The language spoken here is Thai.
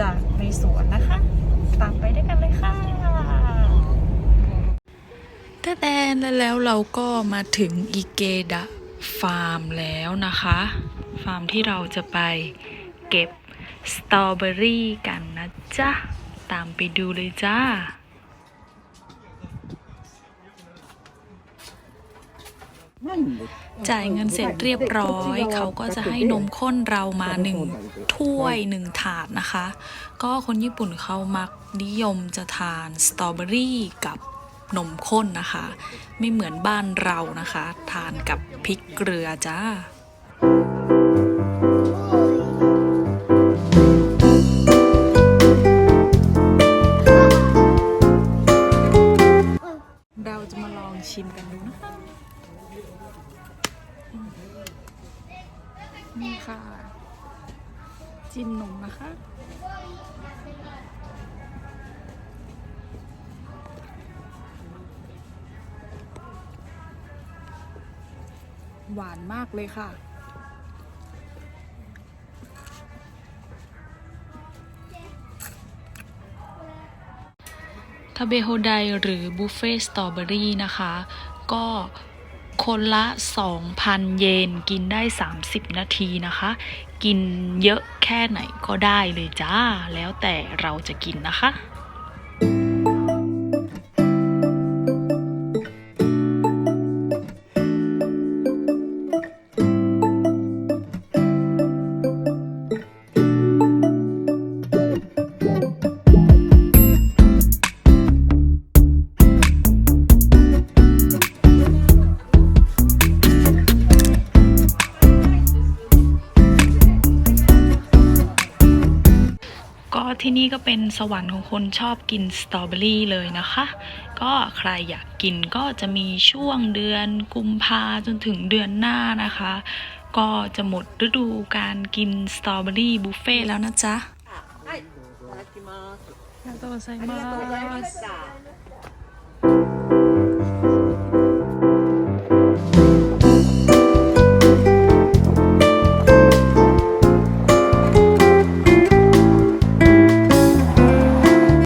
จากในสวนนะคะ ตามไปด้วยกันเลยค่ะถ้าแดนแล้วเราก็มาถึงอิเกดะฟาร์มแล้วนะคะ ฟาร์มที่เราจะไปเก็บสตรอเบอรี่กันนะจ๊ะ ตามไปดูเลยจ้า จ่ายเงินเสร็จเรียบร้อย เขาก็จะให้นมข้นเรามาหนึ่งถ้วยหนึ่งถาดนะคะ ก็คนญี่ปุ่นเขามักนิยมจะทานสตรอเบอรี่กับนมข้นนะคะ ไม่เหมือนบ้านเรานะคะ ทานกับพริกเกลือจ้าเราจะมาลองชิมกันดูนะคะ นี่ค่ะ จิ้มนมนะคะ หวานมากเลยค่ะทาเบโฮไดหรือบุฟเฟ่สตรอเบอรี่นะคะ ก็ คนละ 2,000 เยน กินได้ 30 นาทีนะคะ กินเยอะแค่ไหนก็ได้เลยจ้า แล้วแต่เราจะกินนะคะ ก็ที่นี่ก็เป็นสวรรค์ของคนชอบกินสตรอเบอรี่เลยนะคะ ก็ใครอยากกินก็จะมีช่วงเดือนกุมภาจนถึงเดือนหน้านะคะ ก็จะหมดฤดูการกินสตรอเบอรี่บุฟเฟ่ต์แล้วนะจ๊ะ はい、いただきます。ありがとうございありがとうございまました。